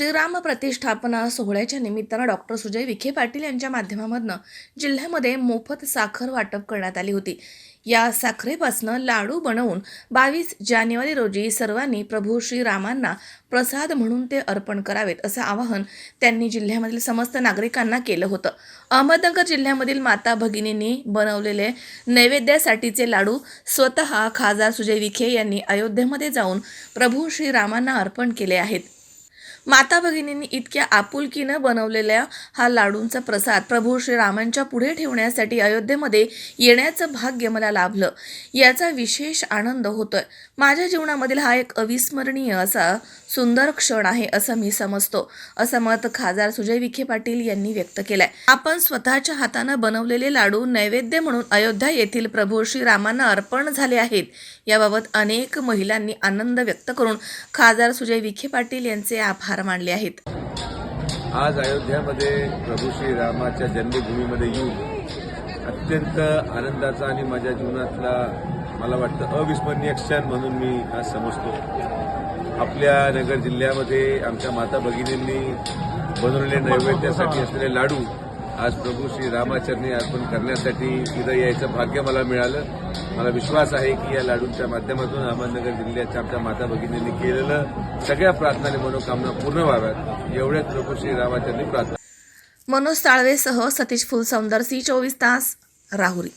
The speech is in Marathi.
श्रीराम प्रतिष्ठापना सोहळ्याच्या निमित्तानं डॉक्टर सुजय विखे पाटील यांच्या माध्यमामधनं जिल्ह्यामध्ये मोफत साखर वाटप करण्यात आली होती. या साखरेपासनं लाडू बनवून बावीस जानेवारी रोजी सर्वांनी प्रभू श्रीरामांना प्रसाद म्हणून ते अर्पण करावेत असं आवाहन त्यांनी जिल्ह्यामधील समस्त नागरिकांना केलं होतं. अहमदनगर जिल्ह्यामधील माता भगिनींनी बनवलेले नैवेद्यासाठीचे लाडू स्वतः खासदार सुजय विखे यांनी अयोध्येमध्ये जाऊन प्रभू श्रीरामांना अर्पण केले आहेत. माता भगिनींनी इतक्या आपुलकीनं बनवलेल्या हा लाडूंचा प्रसाद प्रभू श्रीरामांच्या पुढे ठेवण्यासाठी अयोध्येमध्ये येण्याचं भाग्य मला लाभलं. याचा विशेष आनंद होतोय. माझ्या जीवनामधील हा एक अविस्मरणीय असा सुंदर क्षण आहे असं मी समजतो असं मत खासदार सुजय विखे पाटील यांनी व्यक्त केलंय. आपण स्वतःच्या हातानं बनवलेले लाडू नैवेद्य म्हणून अयोध्या येथील प्रभू श्रीरामांना अर्पण झाले आहेत याबाबत अनेक महिलांनी आनंद व्यक्त करून खासदार सुजय विखे पाटील यांचे आभार मानले आहेत. आज अयोध्यामध्ये प्रभू श्री रामाच्या जन्मभूमीमध्ये येऊन अत्यंत आनंदाचा आणि माझ्या जीवनातला मला वाटतं अविस्मरणीय क्षण म्हणून मी आज समजतो. आपल्या नगर जिल्ह्यामध्ये आमच्या माता भगिनींनी बनवलेले नैवेद्यासाठी असलेले लाडू आज प्रभू श्री रामाचरणी अर्पण करण्यासाठी इथं यायचं भाग्य मला मिळालं. मला विश्वास आहे की या लाडूंच्या माध्यमातून अहमदनगर जिल्ह्याच्या आमच्या माता भगिनींनी केलेलं सगळ्या प्रार्थना आणि मनोकामना पूर्ण व्हाव्यात. एवढ्याच प्रभू श्री रामाचरणी प्रार्थना. मनोज साळवेसह सतीश फुलसौंदर सी चोवीस तास राहुरी.